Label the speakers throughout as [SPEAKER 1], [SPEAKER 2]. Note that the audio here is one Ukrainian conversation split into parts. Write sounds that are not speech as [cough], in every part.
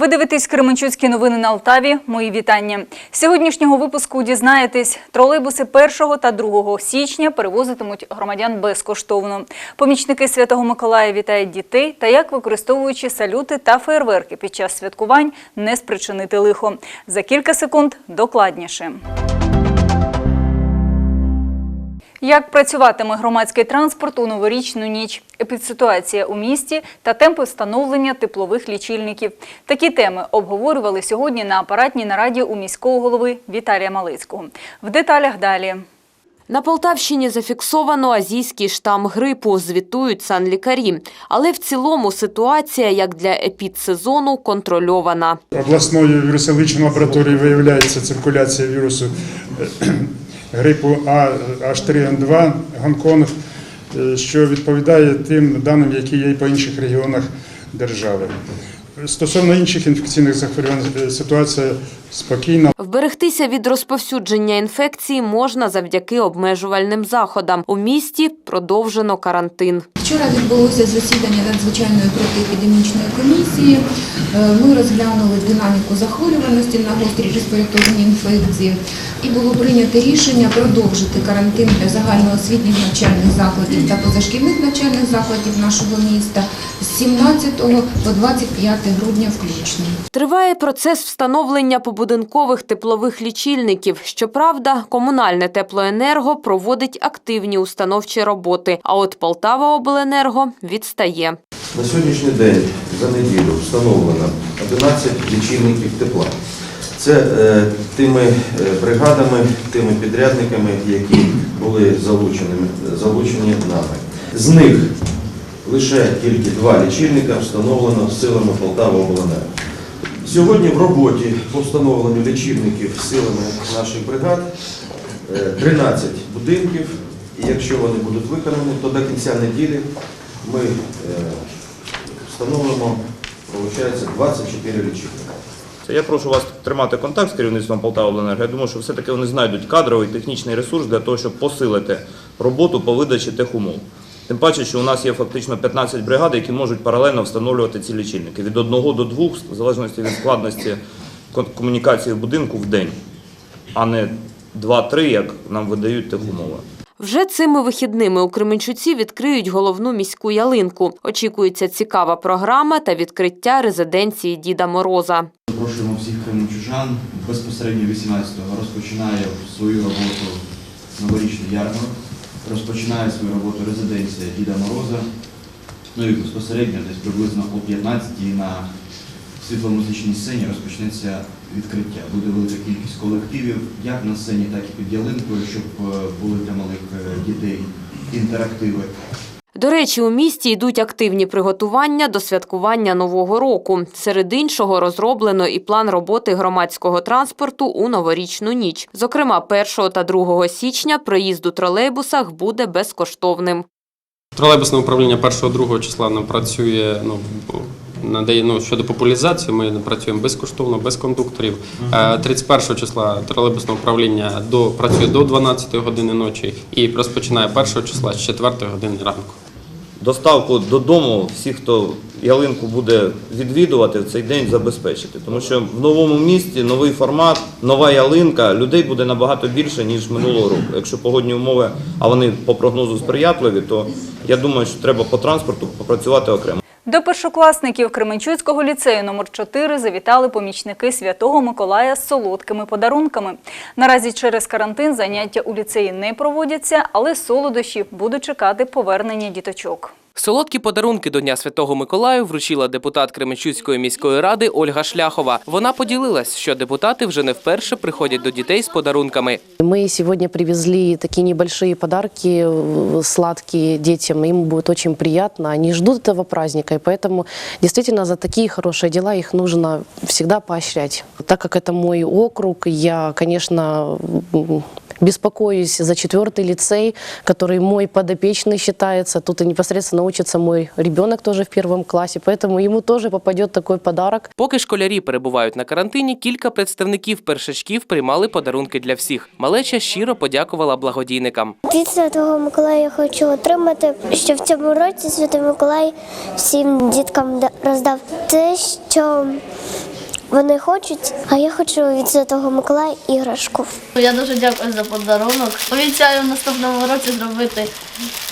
[SPEAKER 1] Ви дивитесь Кременчуцькі новини на Алтаві. Мої вітання. З Сьогоднішнього випуску дізнаєтесь, тролейбуси 1 та 2 січня перевозитимуть громадян безкоштовно. Помічники Святого Миколая вітають дітей та як використовуючи салюти та фейерверки під час святкувань не спричинити лихо. За кілька секунд докладніше. Як працюватиме громадський транспорт у новорічну ніч, епідситуація у місті та темпи встановлення теплових лічильників. Такі теми обговорювали сьогодні на апаратній нараді у міського голови Віталія Малицького. В деталях далі.
[SPEAKER 2] На Полтавщині зафіксовано азійський штам грипу, звітують санлікарі. Але в цілому ситуація, як для епідсезону, контрольована.
[SPEAKER 3] Обласною вірусологічною лабораторією виявляється циркуляція вірусу грипу А H3N2 Гонконг, е, що відповідає тим даним, які є і по інших регіонах держави. Стосовно інших інфекційних захворювань е, ситуація спокійна.
[SPEAKER 2] Вберегтися від розповсюдження інфекції можна завдяки обмежувальним заходам. У місті продовжено карантин.
[SPEAKER 4] Вчора відбулося засідання надзвичайної протиепідемічної комісії. Е, Ми розглянули динаміку захворюваності на гострі респіраторні інфекції і було прийнято рішення продовжити карантин для загальноосвітніх навчальних закладів та позашкільних навчальних закладів нашого міста з 17 по 25 грудня включно.
[SPEAKER 2] Триває процес встановлення побудинкових теплових лічильників. Щоправда, комунальне теплоенерго проводить активні установчі роботи. А от Полтава обленерго відстає.
[SPEAKER 5] На сьогоднішній день за неділю встановлено 11 лічильників тепла. Це е, тими е, бригадами, тими підрядниками, які були залучені, залучені нами. З них лише тільки два лічильника встановлено силами Полтава обленерго. Сьогодні в роботі по встановленню лічильників силами наших бригад е, 13 будинків. І якщо вони будуть виконані, то до кінця неділі ми е, встановимо, виходить, 24 лічильника.
[SPEAKER 6] Я прошу вас тримати контакт з керівництвом Полтавобленерго. Я думаю, що все-таки вони знайдуть кадровий технічний ресурс для того, щоб посилити роботу по видачі техумов. Тим паче, що у нас є фактично 15 бригад, які можуть паралельно встановлювати ці лічильники від одного до двох, в залежності від складності комунікації в будинку в день, а не 2-3, як нам видають техумови.
[SPEAKER 2] Вже цими вихідними у Кременчуці відкриють головну міську ялинку. Очікується цікава програма та відкриття резиденції Діда Мороза.
[SPEAKER 7] Запрошуємо всіх кременчужан. Безпосередньо 18-го розпочинає свою роботу новорічний ярмарок, розпочинає свою роботу резиденція Діда Мороза. Ну і безпосередньо десь приблизно о 15-й на світломузичній сцені розпочнеться відкриття. Буде велика кількість колективів, як на сцені, так і під ялинкою, щоб е, були для малих е, дітей інтерактиви.
[SPEAKER 2] До речі, у місті йдуть активні приготування до святкування Нового року. Серед іншого розроблено і план роботи громадського транспорту у новорічну ніч. Зокрема, 1 та 2 січня проїзд у тролейбусах буде безкоштовним.
[SPEAKER 8] Тролейбусне управління 1-2 числа нам працює ну, надає ну, щодо популяризації. Ми працюємо безкоштовно, без кондукторів. Е, 31 числа тролейбусне управління до працює до 12 години ночі і розпочинає 1 числа з 4 години ранку.
[SPEAKER 6] Доставку додому всіх, хто ялинку буде відвідувати, в цей день забезпечити. Тому що в новому місті новий формат, нова ялинка, людей буде набагато більше, ніж минулого року. Якщо погодні умови, а вони по прогнозу сприятливі, то я думаю, що треба по транспорту попрацювати окремо.
[SPEAKER 1] До першокласників Кременчуцького ліцею номер 4 завітали помічники Святого Миколая з солодкими подарунками. Наразі через карантин заняття у ліцеї не проводяться, але солодощі будуть чекати повернення діточок.
[SPEAKER 9] Солодкі подарунки до Дня Святого Миколаю вручила депутат Кременчуцької міської ради Ольга Шляхова. Вона поділилась, що депутати вже не вперше приходять до дітей з подарунками.
[SPEAKER 10] Мы сегодня привезли такие небольшие подарки, э, сладкие детям. Им будет очень приятно. Они ждут этого праздника, и поэтому действительно за такие хорошие дела их нужно всегда поощрять. Так как это мой округ, я, конечно, м, беспокоюсь за четвертый лицей, который мой подопечный считается. Тут и непосредственно учится мой ребенок тоже в первом классе, поэтому ему тоже попадет такой подарок.
[SPEAKER 9] Поки школярі перебувають на карантині, кілька представників першачків приймали подарунки для всіх. Малеча щиро подякувала благодійникам.
[SPEAKER 11] Від Святого Миколая я хочу отримати, що в цьому році Святий Миколай всім діткам да- роздав те, що вони хочуть, а я хочу від Святого Миколая іграшку.
[SPEAKER 12] Я дуже дякую за подарунок. Обіцяю в наступному році зробити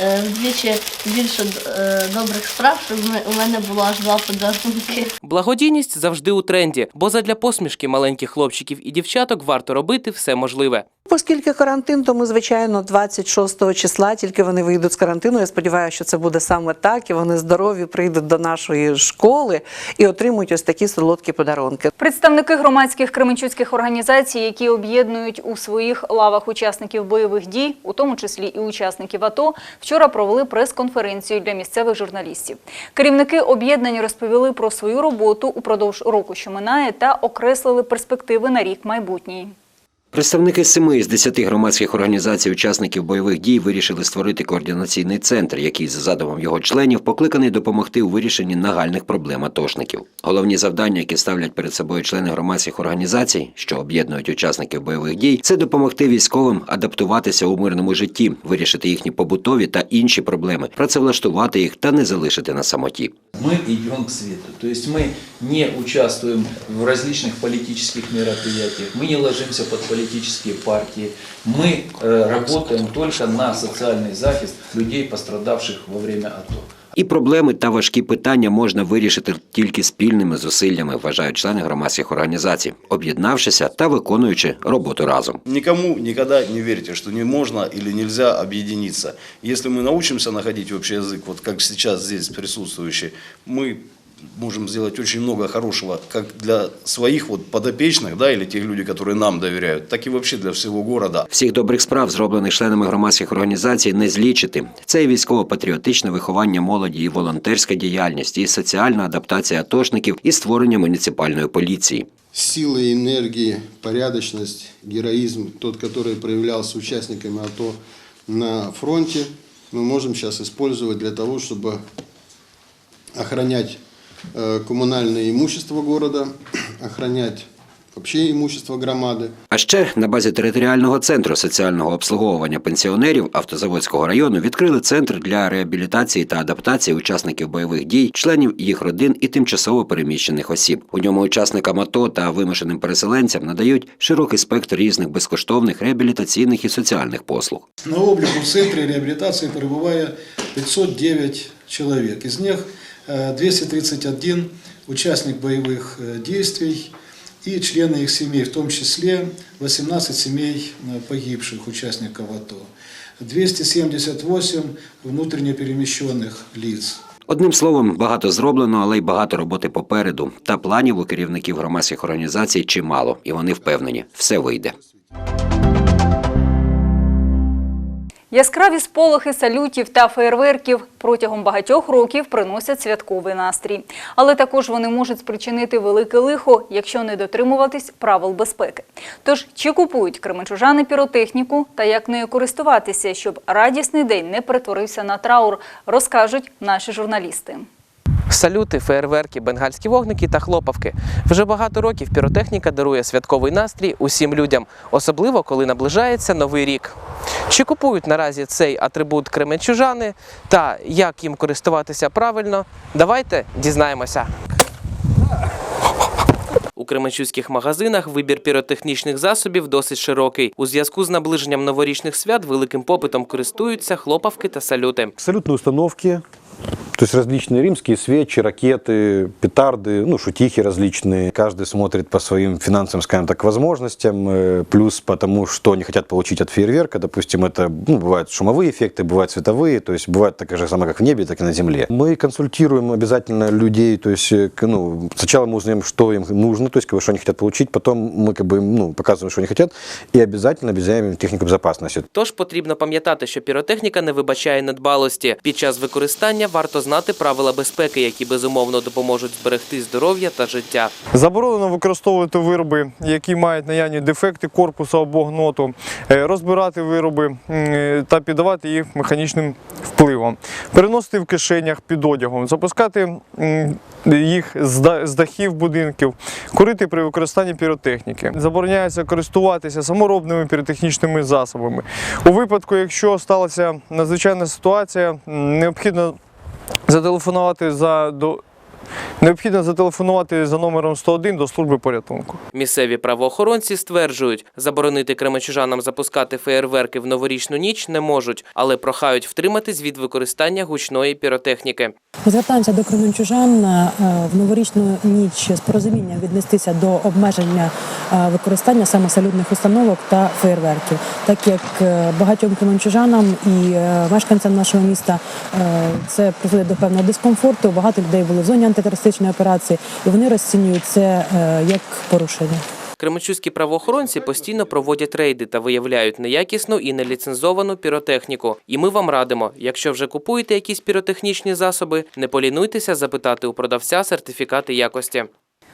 [SPEAKER 12] вдвічі більше е, добрих справ, щоб ми- у мене було аж два подарунки.
[SPEAKER 9] Благодійність завжди у тренді, бо задля посмішки маленьких хлопчиків і дівчаток варто робити все можливе.
[SPEAKER 13] Оскільки карантин, то ми, звичайно, 26 числа тільки вони вийдуть з карантину. Я сподіваюся, що це буде саме так, і вони здорові прийдуть до нашої школи і отримують ось такі солодкі подарунки.
[SPEAKER 1] Представники громадських кременчуцьких організацій, які об'єднують у своїх лавах учасників бойових дій, у тому числі і учасників АТО, вчора провели прес-конференцію для місцевих журналістів. Керівники об'єднань розповіли про свою роботу упродовж року, що минає, та окреслили перспективи на рік майбутній.
[SPEAKER 14] Представники семи з десяти громадських організацій учасників бойових дій вирішили створити координаційний центр, який за задумом його членів покликаний допомогти у вирішенні нагальних проблем атошників. Головні завдання, які ставлять перед собою члени громадських організацій, що об'єднують учасників бойових дій, це допомогти військовим адаптуватися у мирному житті, вирішити їхні побутові та інші проблеми, працевлаштувати їх та не залишити на самоті.
[SPEAKER 15] мы идем к свету. То есть мы не участвуем в различных политических мероприятиях, мы не ложимся под политические партии, мы э, работаем только на социальный захист людей, пострадавших во время АТО.
[SPEAKER 14] І проблеми та важкі питання можна вирішити тільки спільними зусиллями, вважають члени громадських організацій, об'єднавшися та виконуючи роботу разом.
[SPEAKER 16] Никому никогда не верьте, что не можно или нельзя объединиться. Если мы научимся находить общий язык, вот как сейчас здесь присутствующие, мы можем сделать очень много хорошего, как для своих вот подопечных, да, или тех людей, которые нам доверяют, так и вообще для всего города.
[SPEAKER 14] Всіх добрих справ, зроблених членами громадських організацій, не злічити. Це і військово-патріотичне виховання молоді, і волонтерська діяльність, і соціальна адаптація атошників, і створення муніципальної поліції.
[SPEAKER 17] сила и энергии, порядочность, героизм, тот, который проявлялся участниками АТО на фронте, мы можем сейчас использовать для того, чтобы охранять э, коммунальное имущество города, [clears throat] охранять вообще имущество громады.
[SPEAKER 14] А ще на базі територіального центру соціального обслуговування пенсіонерів Автозаводського району відкрили центр для реабілітації та адаптації учасників бойових дій, членів їх родин і тимчасово переміщених осіб. У ньому учасникам АТО та вимушеним переселенцям надають широкий спектр різних безкоштовних реабілітаційних і соціальних послуг.
[SPEAKER 18] На обліку в центрі реабілітації перебуває 509 чоловік. Із них 231 учасник бойових е, дій і члени їх сімей, в тому числі 18 сімей е, погибших учасників АТО, 278 внутрішньо переміщених лиц.
[SPEAKER 14] Одним словом, багато зроблено, але й багато роботи попереду. Та планів у керівників громадських організацій чимало, і вони впевнені, все вийде.
[SPEAKER 1] Яскраві сполохи салютів та феєрверків протягом багатьох років приносять святковий настрій. Але також вони можуть спричинити велике лихо, якщо не дотримуватись правил безпеки. Тож, чи купують кременчужани піротехніку та як нею користуватися, щоб радісний день не перетворився на траур, розкажуть наші журналісти.
[SPEAKER 9] Салюти, феєрверки, бенгальські вогники та хлопавки. Вже багато років піротехніка дарує святковий настрій усім людям, особливо коли наближається новий рік. Чи купують наразі цей атрибут кременчужани та як їм користуватися правильно? Давайте дізнаємося. У кременчуцьких магазинах вибір піротехнічних засобів досить широкий. У зв'язку з наближенням новорічних свят великим попитом користуються хлопавки та салюти.
[SPEAKER 19] Салютные установки, то есть различные римские свечи, ракеты, петарды, ну, шутихи различные. Каждый смотрит по своим финансовым, скажем так, возможностям, э, плюс потому, что они хотят получить от фейерверка. Допустим, это ну, бывают шумовые эффекты, бывают световые, то есть бывает так же самое, как в небе, так и на земле. Мы консультируем обязательно людей, то есть э, к- ну, сначала мы узнаем, что им нужно, то есть как бы, что они хотят получить, потом мы как бы, им, ну, показываем, что они хотят, и обязательно обязаем им технику безопасности.
[SPEAKER 9] Тож потрібно пам'ятати, що піротехніка не вибачає недбалості. Під час використання варто знати правила безпеки, які безумовно допоможуть зберегти здоров'я та життя.
[SPEAKER 20] Заборонено використовувати вироби, які мають наявні дефекти корпусу або гноту, е, розбирати вироби м, е, та піддавати їх механічним впливом, переносити в кишенях під одягом, запускати м, їх з да- з дахів будинків, курити при використанні піротехніки. Забороняється користуватися саморобними піротехнічними засобами. У випадку, якщо сталася надзвичайна ситуація, необхідно зателефонувати за до необхідно зателефонувати за номером 101 до служби порятунку.
[SPEAKER 9] Місцеві правоохоронці стверджують, заборонити кременчужанам запускати феєрверки в новорічну ніч не можуть, але прохають втриматись від використання гучної піротехніки.
[SPEAKER 21] Звертаємося до кременчужан е, в новорічну ніч з порозумінням віднестися до обмеження е, використання саме салютних установок та феєрверків, так як е, багатьом кременчужанам і мешканцям нашого міста це призводить до певного дискомфорту. Багато людей були в зоні антитерористичної операції, і вони розцінюють це е, як порушення.
[SPEAKER 9] Кременчуцькі правоохоронці постійно проводять рейди та виявляють неякісну і неліцензовану піротехніку. І ми вам радимо, якщо вже купуєте якісь піротехнічні засоби, не полінуйтеся запитати у продавця сертифікати якості.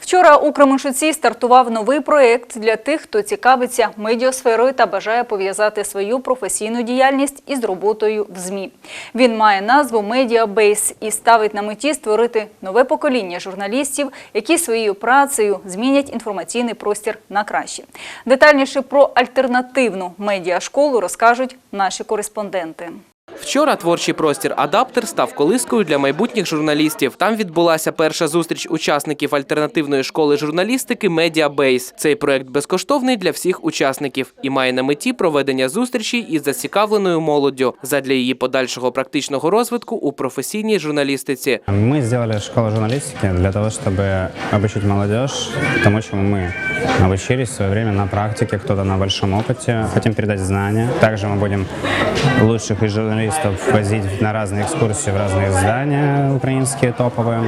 [SPEAKER 1] Вчора у Кременчуці стартував новий проєкт для тих, хто цікавиться медіасферою та бажає пов'язати свою професійну діяльність із роботою в ЗМІ. Він має назву Медіабейс і ставить на меті створити нове покоління журналістів, які своєю працею змінять інформаційний простір на краще. Детальніше про альтернативну медіашколу розкажуть наші кореспонденти.
[SPEAKER 9] Вчора творчий простір Адаптер став колискою для майбутніх журналістів. Там відбулася перша зустріч учасників альтернативної школи журналістики Медіабейс. Цей проект безкоштовний для всіх учасників і має на меті проведення зустрічей із зацікавленою молоддю задля її подальшого практичного розвитку у професійній журналістиці.
[SPEAKER 22] Мы сделали школу журналистики для того, чтобы обучить молодежь тому, чему мы обучились в свое время на практике, кто-то на большом опыте. Хотим передать знания. Также мы будем лучших из журналистов возить на разные экскурсии в разные здания украинские топовые.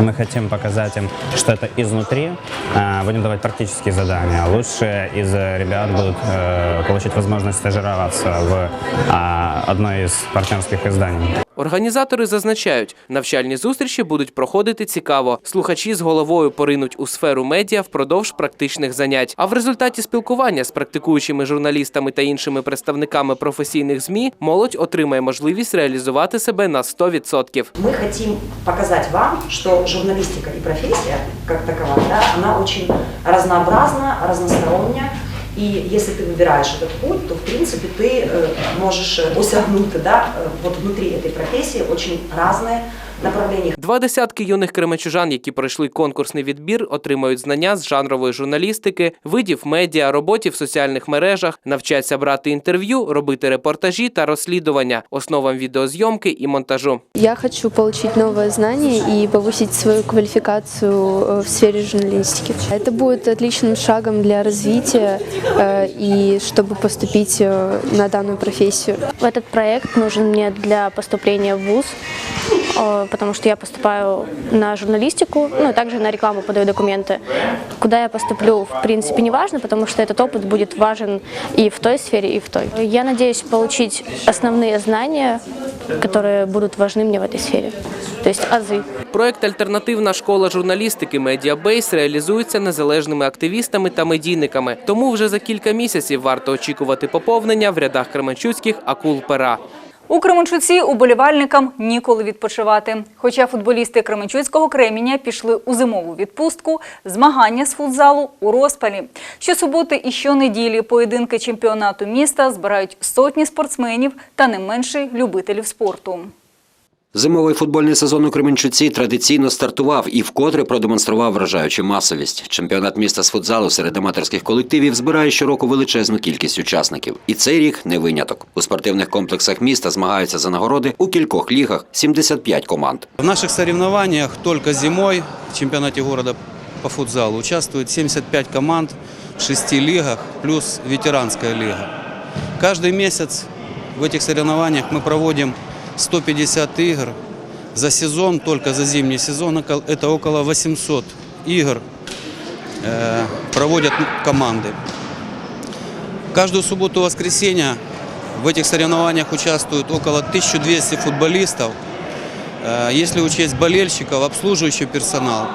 [SPEAKER 22] Мы хотим показать им, что это изнутри. А, Будем давать практические задания. Лучшие из ребят будут э, получить возможность стажироваться в а, одной из партнерских изданий.
[SPEAKER 9] Організатори зазначають, навчальні зустрічі будуть проходити цікаво. Слухачі з головою поринуть у сферу медіа впродовж практичних занять. А в результаті спілкування з практикуючими журналістами та іншими представниками професійних змі молодь отримає можливість реалізувати себе на 100%.
[SPEAKER 23] Мы хотим показать вам, что журналистика и профессия, как таковая, да, она очень разнообразна, разносторонняя. И если ты выбираешь этот путь, то в принципе ты э, можешь э, осягнуть да, э, вот внутри этой профессии очень разные направления.
[SPEAKER 9] Два десятки юних кременчужан, які пройшли конкурсний відбір, отримають знання з жанрової журналістики, видів медіа, роботі в соціальних мережах, навчаться брати інтерв'ю, робити репортажі та розслідування, основам відеозйомки і монтажу.
[SPEAKER 24] Я хочу получить новые знания и повысить свою квалификацию э, в сфере журналистики. Это будет отличным шагом для развития э, и чтобы поступить э, на данную профессию.
[SPEAKER 25] Этот проект нужен мне для поступления в ВУЗ, э, потому что я поступаю на журналистику, ну и также на рекламу подаю документы. Куда я поступлю, в принципе, не важно, потому что этот опыт будет важен и в той сфере, и в той. Я надеюсь получить основные знания, которые будут важны мне в этой сфере, то есть азы.
[SPEAKER 9] Проект Альтернативна школа журналістики Медіабейс реалізується незалежними активістами та медійниками. Тому вже за кілька місяців варто очікувати поповнення в рядах кременчуцьких акул пера.
[SPEAKER 1] У Кременчуці уболівальникам ніколи відпочивати. Хоча футболісти Кременчуцького Креміння пішли у зимову відпустку, змагання з футзалу у розпалі. Щосуботи і щонеділі поєдинки чемпіонату міста збирають сотні спортсменів та не менше любителів спорту.
[SPEAKER 14] Зимовий футбольний сезон у Кременчуці традиційно стартував і вкотре продемонстрував вражаючу масовість. Чемпіонат міста з футзалу серед аматорських колективів збирає щороку величезну кількість учасників. І цей рік не виняток. У спортивних комплексах міста змагаються за нагороди у кількох лігах 75 команд.
[SPEAKER 26] В наших соревнованиях только зимой в чемпионате города по футзалу участвует 75 команд в шести лигах плюс ветеранская лига. Каждый месяц в этих соревнованиях мы проводим 150 игр. За сезон, только за зимний сезон, это около 800 игр э, проводят команды. Каждую субботу и воскресенье в этих соревнованиях участвуют около 1200 футболистов. Э, Если учесть болельщиков, обслуживающий персонал,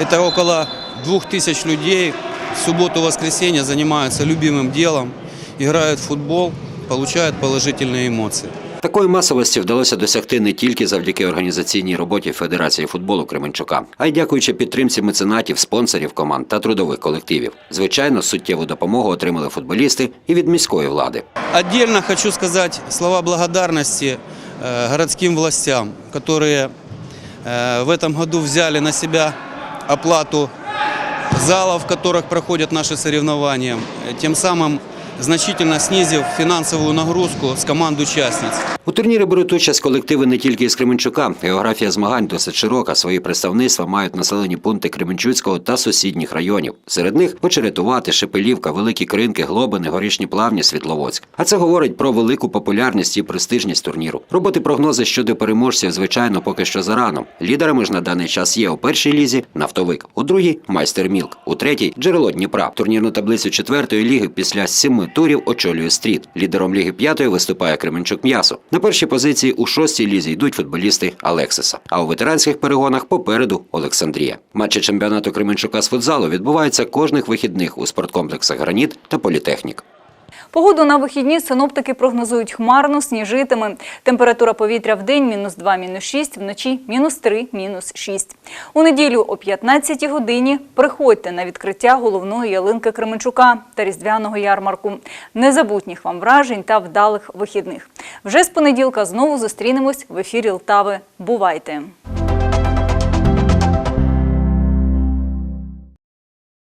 [SPEAKER 26] это около 2000 людей в субботу и воскресенье занимаются любимым делом, играют в футбол, получают положительные эмоции.
[SPEAKER 14] Такої масовості вдалося досягти не тільки завдяки організаційній роботі Федерації футболу Кременчука, а й дякуючи підтримці меценатів, спонсорів команд та трудових колективів. Звичайно, суттєву допомогу отримали футболісти і від міської влади.
[SPEAKER 26] Отдельно хочу сказать слова благодарности э, городским властям, которые Э, В этом году взяли на себя оплату залов, в которых проходят наши соревнования, э, тем самым значительно снизив финансовую нагрузку с команд участниц.
[SPEAKER 14] У турнірі беруть участь колективи не тільки із Кременчука. Географія змагань досить широка. Свої представництва мають населені пункти Кременчуцького та сусідніх районів. Серед них Очеретувати, Шепелівка, Великі Кринки, Глобини, Горішні Плавні, Світловодськ. А це говорить про велику популярність і престижність турніру. Роботи прогнози щодо переможців, звичайно, поки що зарано. Лідерами ж на даний час є у першій лізі нафтовик, у другій майстер Мілк, у третій джерело Дніпра. Турнірну таблицю четвертої ліги після семи турів очолює стріт. Лідером ліги п'ятої виступає Кременчук М'ясо. На першій позиції у шостій лізі йдуть футболісти Алексиса. А у ветеранських перегонах попереду Олександрія. Матчі чемпіонату Кременчука з футзалу відбуваються кожних вихідних у спорткомплексах Граніт та Політехнік.
[SPEAKER 1] Погоду на вихідні синоптики прогнозують хмарно, сніжитиме. Температура повітря в день – мінус 2, мінус 6, вночі – мінус 3, мінус 6. У неділю о 15 годині приходьте на відкриття головної ялинки Кременчука та різдвяного ярмарку. Незабутніх вам вражень та вдалих вихідних. Вже з понеділка знову зустрінемось в ефірі Лтави. Бувайте!